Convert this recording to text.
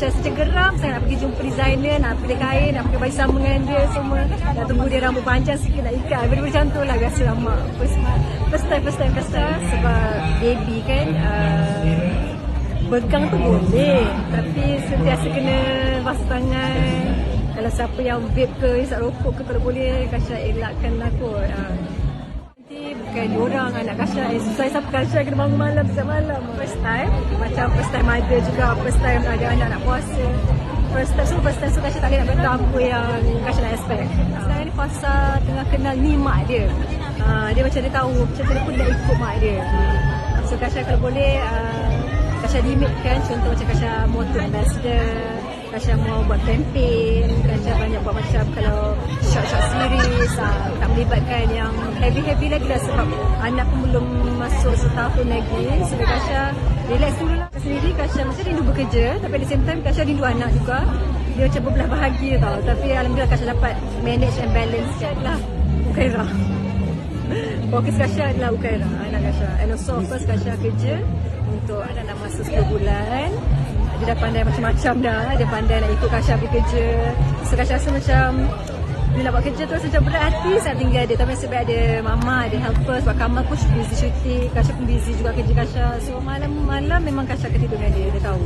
Kasha rasa geram Saya nak pergi jumpa designer Nak pilih kain Nak pakai baju sama dengan dia semua. Nak tunggu dia rambut panjang sikit Nak ikat. Benda-benda macam tu lah Rasa lama. First, first time First time Sebab baby kan uh, Pegang tu boleh. Tapi sentiasa kena basuh tangan. Kalau siapa yang vape ke Isap rokok ke Kalau boleh Kasha elakkan lah kot. Uh. Bukan diorang anak Kasha eh, Susah siapa Kasha kena bangun malam Setiap malam. First time Macam first time mother juga First time ada anak nak puasa. First time So first time So Kasha tak boleh nak Apa yang Kasha nak expect. Sekarang ni Fasa tengah kenal ni mak dia. Uh, Dia macam dia tahu Macam dia pun nak ikut mak dia. So Kasha kalau boleh uh, Kasha limit kan. Contoh macam Kasha motor ambassador Kasha mau buat campaign Kasha melibatkan yang Heavy-heavy lagi lah Sebab anak pun belum Masuk setahun lagi. So Kasha Relax dulu lah Sendiri Kasha macam rindu bekerja Tapi at the same time Kasha rindu anak juga. Dia macam berbelah bahagia tau. Tapi Alhamdulillah Kasha dapat Manage and balance lah Ukaira Fokus Kasha adalah Ukaira Anak Kasha. And also of course Kasha kerja Untuk anak nak masuk 10 bulan. Dia dah pandai macam-macam dah. Dia pandai nak ikut Kasha pergi kerja. So Kasha rasa macam Nak buat kerja tu rasa macam berat hati Saat tinggal dia. Tapi sebab ada mama Ada helper Sebab Kamal pun busy shooting Kasha pun busy juga kerja Kasha. So malam-malam memang Kasha akan tidur dengan dia Dia tahu